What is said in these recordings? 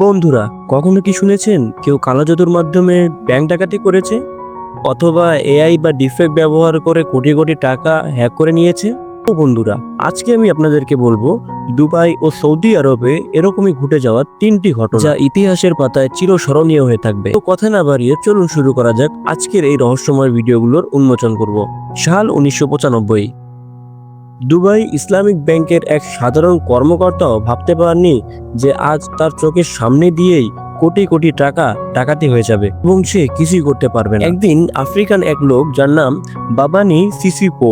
বন্ধুরা, কখনো কি শুনেছেন কেউ কালো জাদুর মাধ্যমে ব্যাংক ডাকাতি করেছে? অথবা এআই বা ডিফেক্ট ব্যবহার করে কোটি কোটি টাকা হ্যাক করে নিয়েছে? তো বন্ধুরা, আজকে আমি আপনাদেরকে বলব, দুবাই ও সৌদি আরবে এরকমই ঘটে যাওয়া তিনটি ঘটনা, যা ইতিহাসের পাতায় চিরস্মরণীয় হয়ে থাকবে। তো কথা না বাড়িয়ে চলুন শুরু করা যাক আজকের এই রহস্যময় ভিডিওগুলোর উন্মোচন করব। সাল উনিশশো পঁচানব্বই। দুবাই ইসলামিক ব্যাংকের এক সাধারণ কর্মকর্তাও ভাবতে পারেননি যে আজ তার চোখের সামনে দিয়েই কোটি কোটি টাকা ডাকাতি হয়ে যাবে এবং সে কিছুই করতে পারবে না। একদিন আফ্রিকান এক লোক যার নাম বাবানি সিসিপো,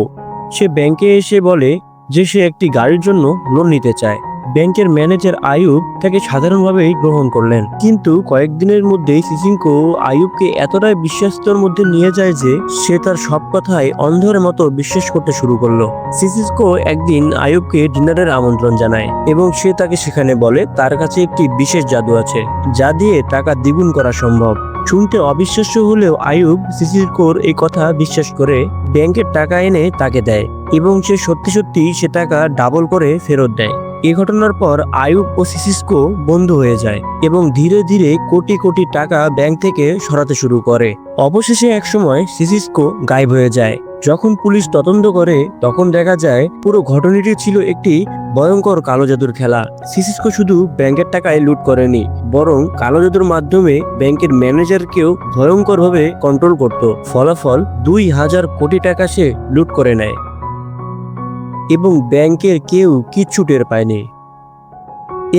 সে ব্যাংকে এসে বলে যে সে একটি গাড়ির জন্য লোন নিতে চায়। ব্যাংকের ম্যানেজার আয়ুব তাকে সাধারণভাবেই গ্রহণ করলেন। কিন্তু কয়েকদিনের মধ্যেই সিসিঙ্কো আয়ুবকে এতটাই বিশ্বাস্তর মধ্যে নিয়ে যায় যে সে তার সব কথাই অন্ধের মতো বিশ্বাস করতে শুরু করল। সিসিস্কো একদিন আয়ুবকে ডিনারের আমন্ত্রণ জানায় এবং সে তাকে সেখানে বলে, তার কাছে একটি বিশেষ জাদু আছে, যা দিয়ে টাকা দ্বিগুণ করা সম্ভব। শুনতে অবিশ্বাস্য হলেও আয়ুব সিসিস্কোর এই কথা বিশ্বাস করে ব্যাংকের টাকা এনে তাকে দেয় এবং সে সত্যি সত্যি সে টাকা ডাবল করে ফেরত দেয়। এ ঘটনার পর আয়ুব ও সিসিস্কো বন্ধু হয়ে যায় এবং ধীরে ধীরে কোটি কোটি টাকা ব্যাংক থেকে সরাতে শুরু করে। অবশেষে একসময় সিসিস্কো গায়েব হয়ে যায়। যখন পুলিশ তদন্ত করে, তখন দেখা যায় পুরো ঘটনাটি ছিল একটি ভয়ঙ্কর কালো জাদুর খেলা। সিসিস্কো শুধু ব্যাংকের টাকায় লুট করেনি, বরং কালো জাদুর মাধ্যমে ব্যাংকের ম্যানেজারকেও ভয়ঙ্করভাবে কন্ট্রোল করত। ফলাফল দুই হাজার কোটি টাকা সে লুট করে নেয়। এবং ব্যাংকের কেউ কিচ্ছু টের পায়নি।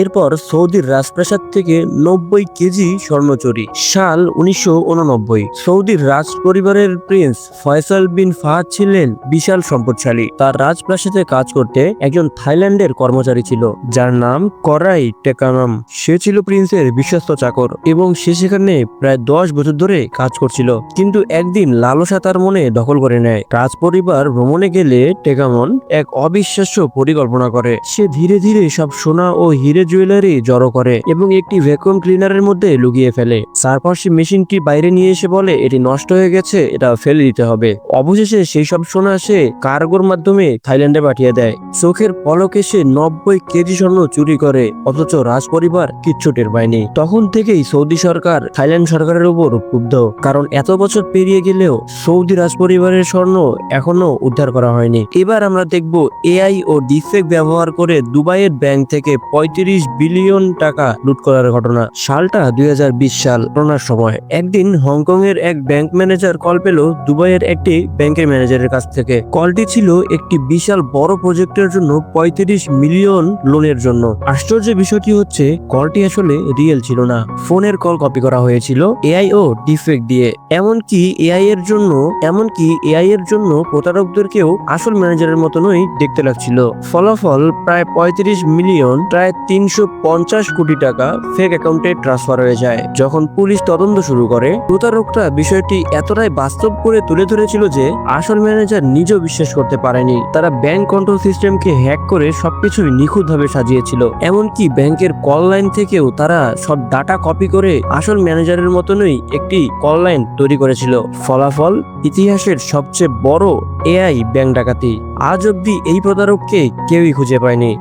এরপর সৌদির রাজপ্রাসাদ থেকে নব্বই কেজি স্বর্ণ চুরি, সাল উনিশশো উননব্বই। সৌদির রাজ পরিবারের প্রিন্স ফয়সাল বিন ফাহাদ ছিলেন বিশাল সম্পদশালী। তার রাজপ্রাসাদে কাজ করতে একজন থাইল্যান্ডের কর্মচারী ছিল, যার নাম করাই টেকানাম। সে ছিল প্রিন্সের বিশ্বস্ত চাকর এবং সে সেখানে প্রায় দশ বছর ধরে কাজ করছিল, কিন্তু একদিন লালসা তার মনে দখল করে নেয়। রাজ পরিবার ভ্রমণে গেলে টেকামন এক অবিশ্বাস্য পরিকল্পনা করে। সে ধীরে ধীরে সব সোনা ও হিরে জুয়েলারি জড়ো করে এবং একটি ভ্যাকুয়াম ক্লিনারের মধ্যে লুকিয়ে ফেলে। তারপর সে মেশিনটি বাইরে নিয়ে এসে বলে, এটি নষ্ট হয়ে গেছে, এটা ফেলে দিতে হবে। অবশেষে সেই সব সোনা সে কার্গোর মাধ্যমে থাইল্যান্ডে পাঠিয়ে দেয়। চোখের পলকে সে নব্বই কেজি স্বর্ণ চুরি করে, অথচ রাজ পরিবার কিচ্ছু টের পায়নি। তখন থেকেই সৌদি সরকার থাইল্যান্ড সরকারের উপর ক্ষুব্ধ, কারণ এত বছর পেরিয়ে গেলেও সৌদি রাজ পরিবারের স্বর্ণ এখনও উদ্ধার করা হয়নি। এবার আমরা দেখব এআই ও ডিফেক্ট ব্যবহার করে দুবাইয়ের ব্যাংক থেকে পঁয়ত্রিশ বিলিয়ন টাকা লুট করার ঘটনা। সালটা দুই হাজার বিশ সাল করোনার সময়। একদিন হংকং এর এক ব্যাংক ম্যানেজার কল পেল দুবাইয়ের একটি ব্যাংকের ম্যানেজারের কাছ থেকে। কলটি ছিল একটি বিশাল বড় প্রজেক্টের জন্য পঁয়ত্রিশ মিলিয়ন লোনের জন্য। আশ্চর্য বিষয়টি হচ্ছে, কলটি আসলে রিয়েল ছিল না। ফোনের কল কপি করা হয়েছিল এআই ও ডিফেক্ট দিয়ে। এমনকি এআই এর জন্য, এমনকি এআই এর জন্য প্রতারকদেরকেও আসল ম্যানেজারের মতনই দেখতে লাগছিল। ফলাফল প্রায় পঁয়ত্রিশ মিলিয়ন, প্রায় তিনশো পঞ্চাশ কোটি টাকা ফেক অ্যাকাউন্টে ট্রান্সফার হয়ে যায়। যখন পুলিশ তদন্ত শুরু করে, প্রতারকরা বিষয়টি এতটাই বাস্তব করে তুলে ধরেছিল যে আসল ম্যানেজার নিজেও বিশ্বাস করতে পারেনি। তারা ব্যাংক কন্ট্রোল সিস্টেমকে হ্যাক করে সবকিছুই নিখুঁতভাবে সাজিয়েছিল। এমনকি ব্যাংকের কল লাইন থেকেও তারা সব ডাটা কপি করে আসল ম্যানেজারের মতনই একটি কল লাইন তৈরি করেছিল। ফলাফল, ইতিহাসের সবচেয়ে বড় এআই ব্যাংক ডাকাতি। আজ অব্দি এই প্রতারককে কেউই খুঁজে পায়নি।